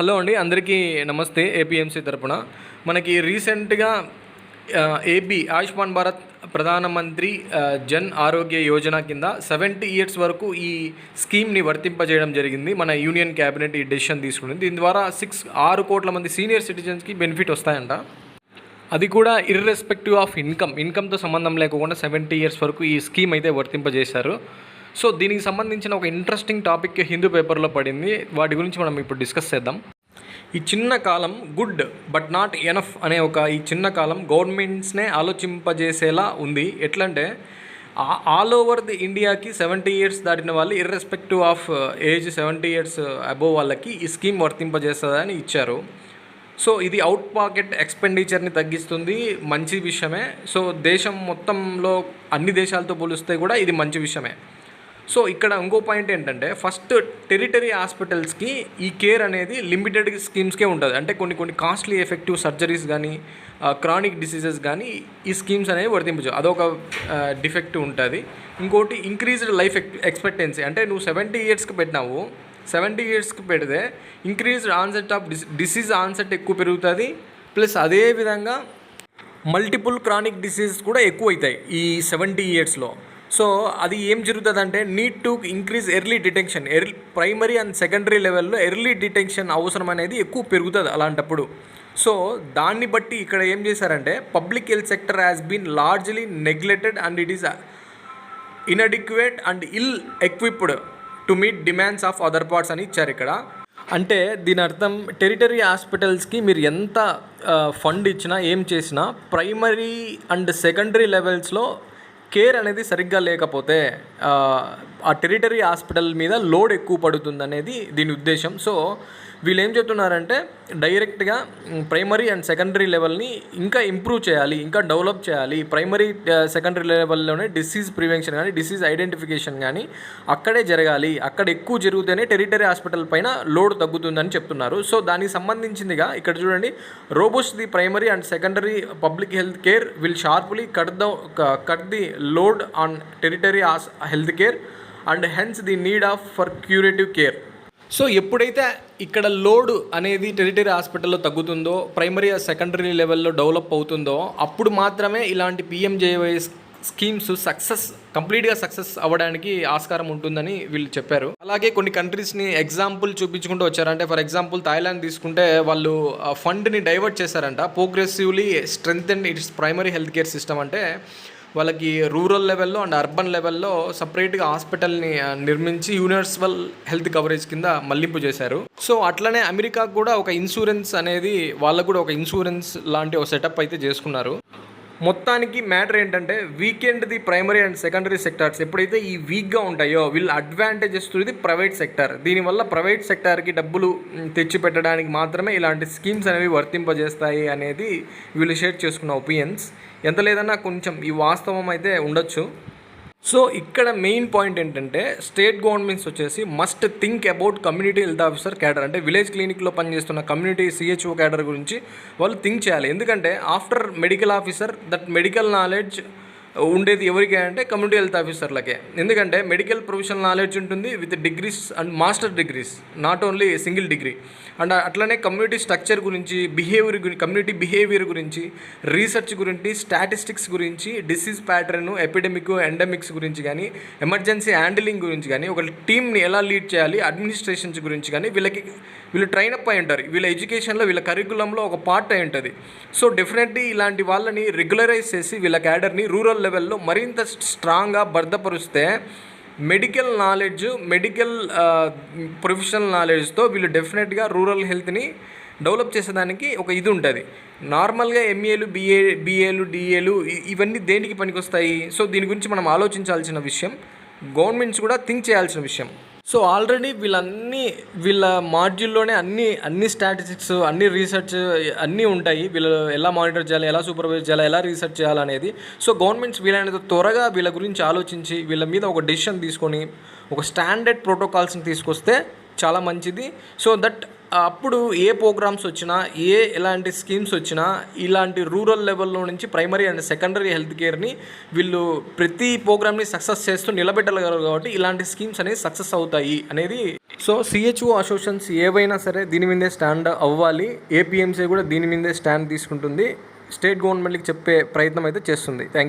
Hello అండి అందరికీ నమస్తే ఏపీఎంసీ తరపున. మనకి రీసెంట్గా ఏపీ ఆయుష్మాన్ భారత్ ప్రధానమంత్రి జన్ ఆరోగ్య యోజన కింద సెవెంటీ ఇయర్స్ వరకు ఈ స్కీమ్ని వర్తింపజేయడం జరిగింది. మన యూనియన్ క్యాబినెట్ ఈ డెసిషన్ తీసుకుంది దీని ద్వారా సిక్స్ ఆరు కోట్ల మంది సీనియర్ సిటిజన్స్కి బెనిఫిట్ వస్తాయంట. అది కూడా ఇర్రెస్పెక్టివ్ ఆఫ్ ఇన్కమ్. ఇన్కమ్తో సంబంధం లేకుండా సెవెంటీ ఇయర్స్ వరకు ఈ స్కీమ్ అయితే వర్తింపజేశారు. సో దీనికి సంబంధించిన ఒక ఇంట్రెస్టింగ్ టాపిక్ హిందూ పేపర్లో పడింది. వాటి గురించి మనం ఇప్పుడు డిస్కస్ చేద్దాం. ఈ చిన్న కాలం గుడ్ బట్ నాట్ ఎనఫ్ అనే ఒక ఈ చిన్న కాలం గవర్నమెంట్స్నే ఆలోచింపజేసేలా ఉంది. ఎట్లంటే ఆల్ ఓవర్ ది ఇండియాకి సెవెంటీ ఇయర్స్ దాటిన వాళ్ళు irrespective of age seventy years above వాళ్ళకి ఈ స్కీమ్ వర్తింపజేస్తుందని ఇచ్చారు. సో ఇది అవుట్ పాకెట్ ఎక్స్పెండిచర్ని తగ్గిస్తుంది. మంచి విషయమే. సో దేశం మొత్తంలో అన్ని దేశాలతో పోలిస్తే కూడా ఇది మంచి విషయమే. సో ఇక్కడ ఇంకో పాయింట్ ఏంటంటే ఫస్ట్ టెరిటరీ హాస్పిటల్స్కి ఈ కేర్ అనేది లిమిటెడ్ స్కీమ్స్కే ఉంటుంది. అంటే కొన్ని కొన్ని కాస్ట్లీ ఎఫెక్టివ్ సర్జరీస్ కానీ క్రానిక్ డిసీజెస్ కానీ ఈ స్కీమ్స్ అనేవి వర్తించు అదొక డిఫెక్ట్ ఉంటుంది. ఇంకోటి ఇంక్రీజ్డ్ లైఫ్ ఎక్స్పెక్టెన్సీ అంటే నువ్వు సెవెంటీ ఇయర్స్కి పెట్టినావు సెవెంటీ ఇయర్స్కి పెడితే increased onset of dis disease onset ఎక్కువ పెరుగుతుంది. ప్లస్ అదే విధంగా మల్టిపుల్ క్రానిక్ డిసీజెస్ కూడా ఎక్కువ అవుతాయి ఈ సెవెంటీ ఇయర్స్లో సో అది ఏం జరుగుతుంది అంటే need to increase early detection early primary and secondary లెవెల్లో ఎర్లీ డిటెక్షన్ అవసరం అనేది ఎక్కువ పెరుగుతుంది అలాంటప్పుడు. సో దాన్ని బట్టి ఇక్కడ ఏం చేశారంటే public health sector has been largely neglected and it is inadequate and ill equipped to meet demands of other parts అని ఇచ్చారు ఇక్కడ. అంటే దీని అర్థం టెరిటరీ హాస్పిటల్స్కి మీరు ఎంత uh, ఫండ్ ఇచ్చినా ఏం చేసినా ప్రైమరీ అండ్ సెకండరీ లెవెల్స్లో కేర్ అనేది సరిగ్గా లేకపోతే ఆ, టెరిటరీ హాస్పిటల్ మీద లోడ్ ఎక్కువ పడుతుంది అనేది దీని ఉద్దేశం. సో వీళ్ళు ఏం చెప్తున్నారంటే డైరెక్ట్గా ప్రైమరీ అండ్ సెకండరీ లెవెల్ని ఇంకా ఇంప్రూవ్ చేయాలి ఇంకా డెవలప్ చేయాలి. ప్రైమరీ సెకండరీ లెవెల్లోనే డిసీజ్ ప్రివెన్షన్ కానీ డిసీజ్ ఐడెంటిఫికేషన్ కానీ అక్కడే జరగాలి. అక్కడ ఎక్కువ జరిగితేనే టెరిటరీ హాస్పిటల్ పైన లోడ్ తగ్గుతుందని చెప్తున్నారు. సో దానికి సంబంధించిందిగా ఇక్కడ చూడండి robust the primary and secondary public health care will sharply cut the cut the load on territory health care. And hence the need of for curative care. So ఎప్పుడైతే ఇక్కడ load అనేది territory హాస్పిటల్లో తగ్గుతుందో primary secondary లెవెల్లో develop అవుతుందో అప్పుడు మాత్రమే ఇలాంటి పిఎంజేవై స్కీమ్స్ సక్సెస్ కంప్లీట్గా సక్సెస్ అవ్వడానికి ఆస్కారం ఉంటుందని వీళ్ళు చెప్పారు. అలాగే కొన్ని కంట్రీస్ని ఎగ్జాంపుల్ చూపించుకుంటూ వచ్చారంటే ఫర్ ఎగ్జాంపుల్ థాయిలాండ్ తీసుకుంటే వాళ్ళు ఫండ్ని డైవర్ట్ చేశారంట. Progressively strength and its primary health care system అంటే వాళ్ళకి రూరల్ లెవెల్లో అండ్ అర్బన్ లెవెల్లో సపరేట్గా హాస్పిటల్ని నిర్మించి యూనివర్సల్ హెల్త్ కవరేజ్ కింద మళ్ళింపు చేశారు. సో అట్లనే అమెరికాకు కూడా ఒక ఇన్సూరెన్స్ అనేది వాళ్ళకు కూడా ఒక ఇన్సూరెన్స్ లాంటి ఒక సెటప్ అయితే చేసుకున్నారు. మొత్తానికి మ్యాటర్ ఏంటంటే weakened the primary and secondary sectors ఎప్పుడైతే ఈ వీక్గా ఉంటాయో వీళ్ళు అడ్వాంటేజ్ ఇస్తుంది ప్రైవేట్ సెక్టార్ దీనివల్ల ప్రైవేట్ సెక్టార్కి డబ్బులు తెచ్చిపెట్టడానికి మాత్రమే ఇలాంటి స్కీమ్స్ అనేవి వర్తింపజేస్తాయి అనేది వీళ్ళు షేర్ చేసుకున్న ఒపీనియన్స్ ఎంత లేదన్నా కొంచెం ఈ వాస్తవం అయితే ఉండొచ్చు. సో ఇక్కడ మెయిన్ పాయింట్ ఏంటంటే స్టేట్ గవర్నమెంట్స్ వచ్చేసి must think about community health officer cadre అంటే విలేజ్ క్లినిక్లో పనిచేస్తున్న community C H O cadre గురించి వాళ్ళు థింక్ చేయాలి. ఎందుకంటే after medical officer that medical knowledge ఉండేది ఎవరికి అంటే కమ్యూనిటీ హెల్త్ ఆఫీసర్లకే ఎందుకంటే మెడికల్ ప్రొఫెషనల్ నాలెడ్జ్ ఉంటుంది with degrees and master degrees not only single degree and అట్లనే కమ్యూనిటీ స్ట్రక్చర్ గురించి బిహేవియర్ గురించి కమ్యూనిటీ బిహేవియర్ గురించి రీసెర్చ్ గురించి స్టాటిస్టిక్స్ గురించి డిసీజ్ ప్యాటర్న్ ఎపిడమిక్ ఎండమిక్స్ గురించి కానీ ఎమర్జెన్సీ హ్యాండిలింగ్ గురించి కానీ ఒక టీమ్ని ఎలా లీడ్ చేయాలి అడ్మినిస్ట్రేషన్స్ గురించి కానీ వీళ్ళకి వీళ్ళు ట్రైన్ అప్ అయి ఉంటారు. వీళ్ళ ఎడ్యుకేషన్లో వీళ్ళ కరికులంలో ఒక పార్ట్ అయి ఉంటుంది. సో డెఫినెట్లీ ఇలాంటి వాళ్ళని రెగ్యులరైజ్ చేసి వీళ్ళ క్యాడర్ని రూరల్ లెవెల్లో మరింత స్ట్రాంగ్గా భద్రపరుస్తే మెడికల్ నాలెడ్జ్ మెడికల్ ప్రొఫెషనల్ నాలెడ్జ్తో వీళ్ళు డెఫినెట్గా రూరల్ హెల్త్ని డెవలప్ చేసేదానికి ఒక ఇది ఉంటుంది. నార్మల్గా ఎంఏలు బిఏ బిఏలు డిఏలు ఇవన్నీ దేనికి పనికొస్తాయి? సో దీని గురించి మనం ఆలోచించాల్సిన విషయం గవర్నమెంట్స్ కూడా థింక్ చేయాల్సిన విషయం. సో ఆల్రెడీ వీళ్ళన్నీ వీళ్ళ మాడ్యూల్లోనే అన్ని అన్ని స్టాటిస్టిక్స్ అన్ని రీసెర్చ్ అన్నీ ఉంటాయి. వీళ్ళు ఎలా మానిటర్ చేయాలి ఎలా సూపర్వైజ్ చేయాలి ఎలా రీసెర్చ్ చేయాలనేది. సో గవర్నమెంట్స్ వీలైనంత త్వరగా వీళ్ళ గురించి ఆలోచించి వీళ్ళ మీద ఒక డెసిషన్ తీసుకొని ఒక స్టాండర్డ్ ప్రోటోకాల్స్ని తీసుకొస్తే చాలా మంచిది. సో దట్ అప్పుడు ఏ ప్రోగ్రామ్స్ వచ్చినా ఏ ఎలాంటి స్కీమ్స్ వచ్చినా ఇలాంటి రూరల్ లెవెల్లో నుంచి ప్రైమరీ అండ్ సెకండరీ హెల్త్ కేర్ని వీళ్ళు ప్రతి ప్రోగ్రామ్ని సక్సెస్ చేస్తూ నిలబెట్టగలరు కాబట్టి ఇలాంటి స్కీమ్స్ అనేవి సక్సెస్ అవుతాయి అనేది. సో సిహెచ్ఓ అసోసియేషన్స్ ఏవైనా సరే దీని మీదే స్టాండ్ అవ్వాలి. ఏపీఎంసీ కూడా దీని మీదే స్టాండ్ తీసుకుంటుంది. స్టేట్ గవర్నమెంట్కి చెప్పే ప్రయత్నం అయితే చేస్తుంది. Thank you